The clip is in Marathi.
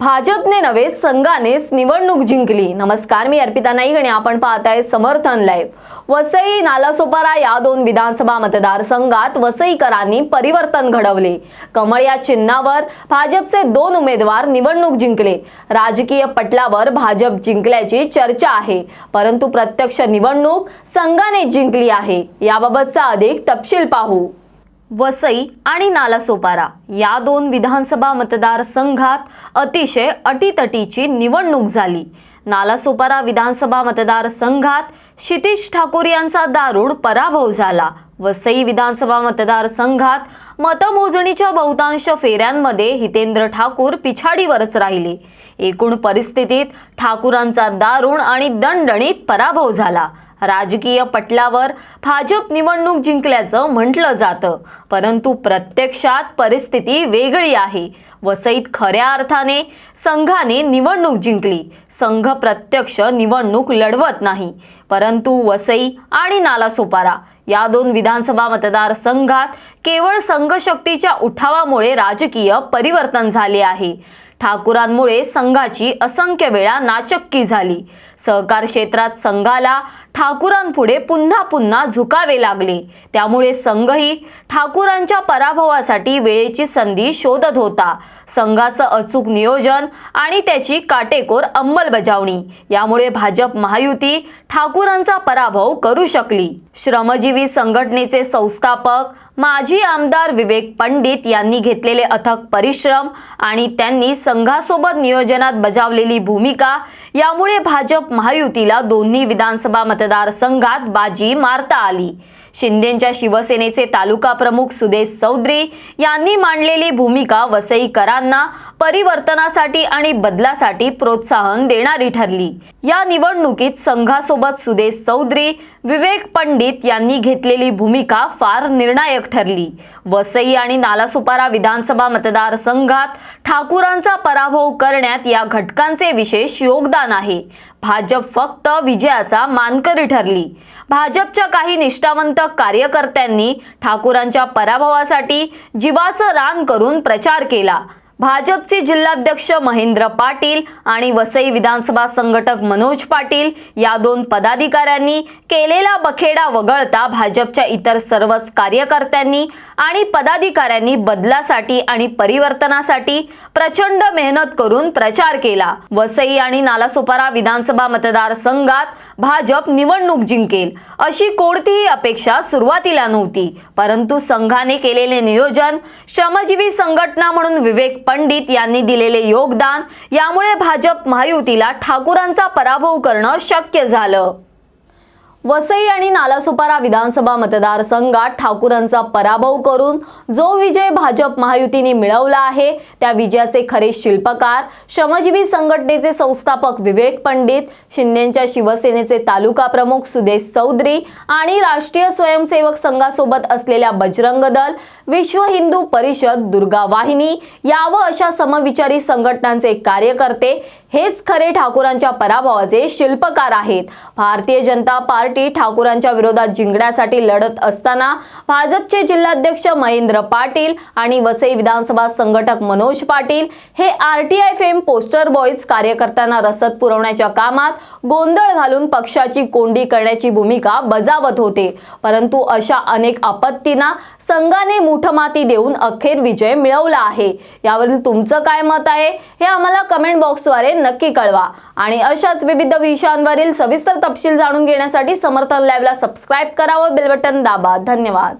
भाजपने नव्हे संघानेच निवडणूक जिंकली. नमस्कार मी अर्पिता नाईक आणि आपण पाहताय समर्थन लाईव्ह वसई नालासोपारा या दोन विधानसभा मतदारसंघात वसईकरांनी परिवर्तन घडवले. कमळ या चिन्हावर भाजपचे दोन उमेदवार निवडणूक जिंकले. राजकीय पटलावर भाजप जिंकल्याची चर्चा आहे परंतु प्रत्यक्ष निवडणूक संघाने जिंकली आहे. याबाबतचा अधिक तपशील पाहू. वसई आणि नालासोपारा या दोन विधानसभा मतदारसंघात अतिशय अटीतटीची निवडणूक झाली. नालासोपारा विधानसभा मतदारसंघात क्षितिश ठाकूर यांचा दारुण पराभव झाला. वसई विधानसभा मतदारसंघात मतमोजणीच्या बहुतांश फेऱ्यांमध्ये हितेंद्र ठाकूर पिछाडीवरच राहिले. एकूण परिस्थितीत ठाकूरांचा दारुण आणि दणदणीत पराभव झाला. राजकीय पटलावर भाजप निवडणूक जिंकल्याचं म्हटलं जातं. परंतु प्रत्यक्षात परिस्थिती वेगळी आहे. वसईत खऱ्या अर्थाने संघाने निवडणूक जिंकली. संघ प्रत्यक्ष निवडणूक लढवत नाही. परंतु वसई आणि नालासोपारा या दोन विधानसभा मतदारसंघात केवळ संघशक्तीच्या उठावामुळे राजकीय परिवर्तन झाले आहे. ठाकूरांमुळे संघाची असंख्य वेळा नाचक्की झाली. सहकार क्षेत्रात संघाला ठाकूरांपुढे पुन्हा पुन्हा झुकावे लागले. त्यामुळे संघही ठाकूरांच्या पराभवासाठी वेळेची संधी शोधत होता. संघाचं अचूक नियोजन आणि त्याची काटेकोर अंमलबजावणी. यामुळे भाजप महायुती ठाकूरांचा पराभव करू शकली. श्रमजीवी संघटनेचे संस्थापक माजी आमदार विवेक पंडित यांनी घेतलेले अथक परिश्रम आणि त्यांनी संघासोबत नियोजनात बजावलेली भूमिका यामुळे भाजप महायुतीला दोन्ही विधानसभा मतदारसंघात बाजी मारता आली. शिंदेच्या शिवसेनेचे तालुका प्रमुख सुदेश चौधरी यांनी मांडलेली भूमिका वसईकरांना परिवर्तनासाठी आणि बदलासाठी प्रोत्साहन देणारी ठरली. या निवडणुकीत संघासोबत सुदेश चौधरी विवेक पंडित यांनी घेतलेली भूमिका फार निर्णायक ठरली. वसई आणि नालासोपारा विधानसभा मतदारसंघात ठाकूरांचा पराभव करण्यात या घटकांचे विशेष योगदान आहे. भाजप फक्त विजयाचा मानकरी ठरली. भाजपच्या काही निष्ठावंत कार्यकर्त्यांनी ठाकूरांच्या पराभवासाठी जीवाचं रान करून प्रचार केला. भाजपचे जिल्हाध्यक्ष महेंद्र पाटील आणि वसई विधानसभा संघटक मनोज पाटील या दोन पदाधिकाऱ्यांनी केलेला बखेडा वगळता भाजपच्या इतर सर्वच कार्यकर्त्यांनी आणि पदाधिकाऱ्यांनी बदलासाठी आणि परिवर्तनासाठी प्रचंड मेहनत करून प्रचार केला. वसई आणि नालासोपारा विधानसभा मतदारसंघात भाजप निवडणूक जिंकेल अशी कोणतीही अपेक्षा सुरुवातीला नव्हती. परंतु संघाने केलेले नियोजन श्रमजीवी संघटना म्हणून विवेक पंडित यांनी दिलेले योगदान यामुळे भाजप महायुतीला ठाकूरांचा पराभव करणं शक्य झालं. वसई आणि नालासोपारा विधानसभा मतदारसंघात ठाकूरांचा पराभव करून जो विजय भाजप महायुतीने मिळवला आहे त्या विजयाचे खरे शिल्पकार श्रमजीवी संघटनेचे संस्थापक विवेक पंडित शिंदेच्या शिवसेनेचे तालुका प्रमुख सुदेश चौधरी आणि राष्ट्रीय स्वयंसेवक संघासोबत असलेल्या बजरंग दल विश्व हिंदू परिषद दुर्गा वाहिनी यावं अशा समविचारी संघटनांचे कार्यकर्ते हेच खरे ठाकूरांच्या पराभवाचे शिल्पकार आहेत. भारतीय जनता पार्टी ठाकूरांच्या विरोधात जिंकण्यासाठी लढत असताना भाजपचे जिल्हाध्यक्ष महेंद्र पाटील आणि वसई विधानसभा संघटक मनोज पाटील हे R T I fame poster boys कार्यकर्त्यांना रसद पुरवण्याच्या कामात गोंधळ घालून पक्षाची कोंडी करण्याची भूमिका बजावत होते. परंतु अशा अनेक आपत्तींना संघाने मुठमाती देऊन अखेर विजय मिळवला आहे. यावरील तुमचं काय मत आहे हे आम्हाला कमेंट बॉक्सद्वारे नक्की कळवा. आणि अशाच विविध विषयांवरील सविस्तर तपशील जाणून घेण्यासाठी समर्थन लाईव्हला सबस्क्राईब करा व बेलबटन दाबा. धन्यवाद.